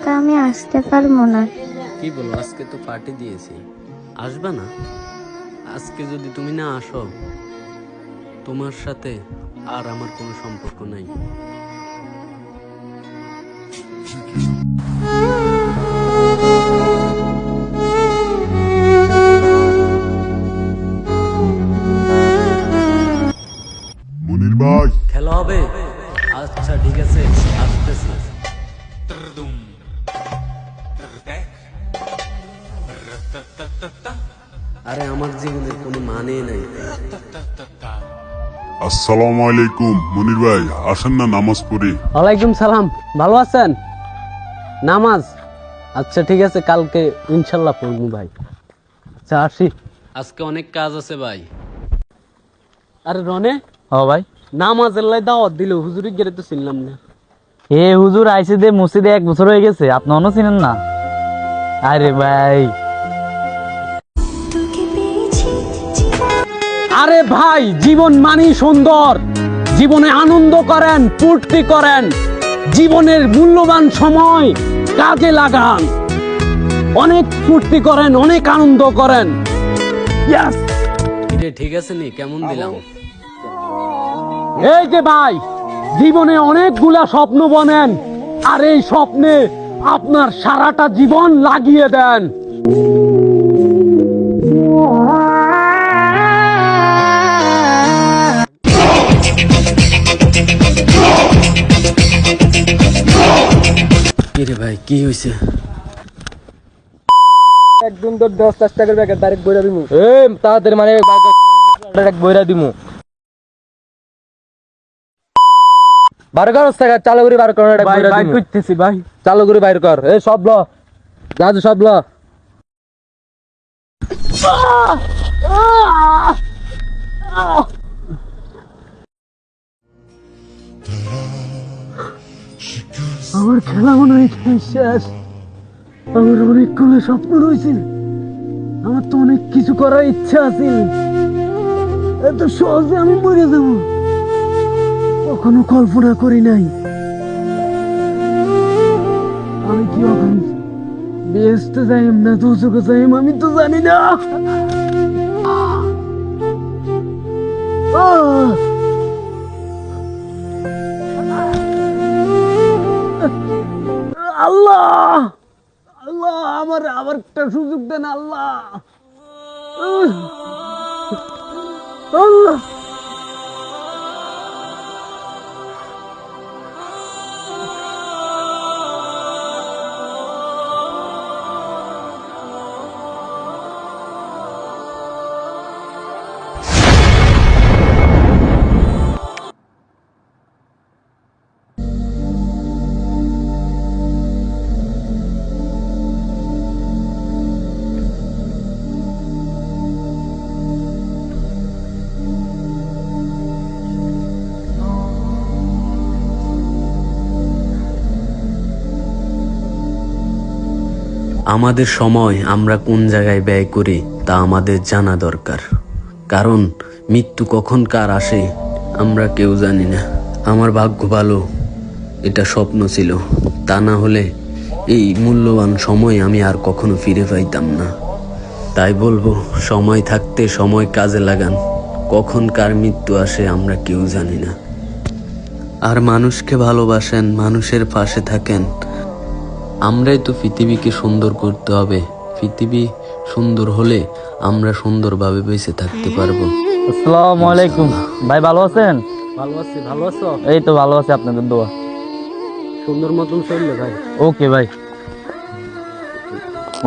একা আমি আসতে পারব না। কি বলো আজকে তো পার্টি দিয়েছি। আসবে না? আজকে যদি তুমি না আসো তোমার সাথে আর আমার কোনো সম্পর্ক নাই। মনির ভাই। খেলা হবে? আচ্ছা ঠিক আছে আসতেছি। আরে আমার জীবনের কোনো মানে নাই। আসসালামু আলাইকুম মনির ভাই আসেন না নামাজ পড়ি। ওয়ালাইকুম সালাম ভালো আছেন? নামাজ? আচ্ছা ঠিক আছে কালকে ইনশাল্লাহ পড়ব ভাই। আচ্ছা আসি। আজকে অনেক কাজ আছে ভাই। আরে রনে? ও ভাই। নামাজের লাই দাওয়াত দিল হুজুরি গেলে তো চিনলাম না। এ হুজুর আইসে দে মসজিদে এক বছর হয়ে গেছে আপনি অন্য চিনেন না? আরে ভাই। আরে ভাই জীবন মানি সুন্দর। জীবনে আনন্দ করেন ফুর্তি করেন। জীবনের মূল্যবান সময় কাজে লাগান। অনেক ফুর্তি করেন অনেক আনন্দ করেন। ঠিক আছে নি? কেমন দিলাম? এই যে ভাই জীবনে অনেকগুলা স্বপ্ন বনেন আর এই স্বপ্নে আপনার সারাটা জীবন লাগিয়ে দেন। ভাই কি হয়েছে একদম তোর দশ দশ টাকার প্যাকেট ডাইরেক্ট বইরা দিমু। এ তাড়াতাড়ি মানে ডাইরেক্ট বইরা দিমু। বার কর টাকা চালু করে বার কর ভাই করতেছি ভাই চালু করে বাইর কর। এ সব ল। দাদু সব ল। খেলা মনে হয় শেষ আমার অনেকগুলো স্বপ্ন রয়েছে আমার তো অনেক কিছু করার ইচ্ছা আছে। এত সহজে আমি মরে যাব। কখনো কল্পনা করি নাই। আমি কি এখন বেস্ট যাইম না দুচোখ যাইম আমি তো জানি না। আহ! আল্লাহ! আল্লাহ আমার আবার একটা সুযোগ দেন আল্লাহ! আল্লাহ! আমাদের সময় আমরা কোন জায়গায় ব্যয় করি তা আমাদের জানা দরকার। কারণ মৃত্যু কখন কার আসে আমরা কেউ জানি না। আমার ভাগ্য ভালো, এটা স্বপ্ন ছিল। তা না হলে এই মূল্যবান সময় আমি আর কখনো ফিরে পাইতাম না। তাই বলব, সময় থাকতে সময় কাজে লাগান। কখন কার মৃত্যু আসে আমরা কেউ জানি না। আর মানুষকে ভালোবাসেন, মানুষের পাশে থাকেন আমরাই তো পৃথিবীকে সুন্দর করতে হবে। পৃথিবী সুন্দর হলে আমরা সুন্দরভাবে বেঁচে থাকতে পারব। আসসালামু আলাইকুম। ভাই ভালো আছেন? ভালো আছি ভালো আছো? এই তো ভালো আছে আপনাদের দোয়া। সুন্দর মতন চললে ভাই। ওকে ভাই।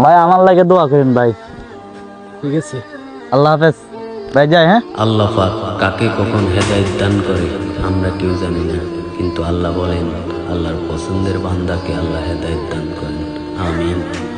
ভাই আমার লাগে দোয়া করেন ভাই। ঠিক আছে। আল্লাহ হাফেজ। ভাই যাই হ্যাঁ? আল্লাহ পাক কাকে কখন হেদায়েত দান করে আমরা কেউ জানি না। কিন্তু আল্লাহ বলেন আল্লাহর পছন্দের বান্দাকে আল্লাহ হেদায়ত দান করেন। আমিন।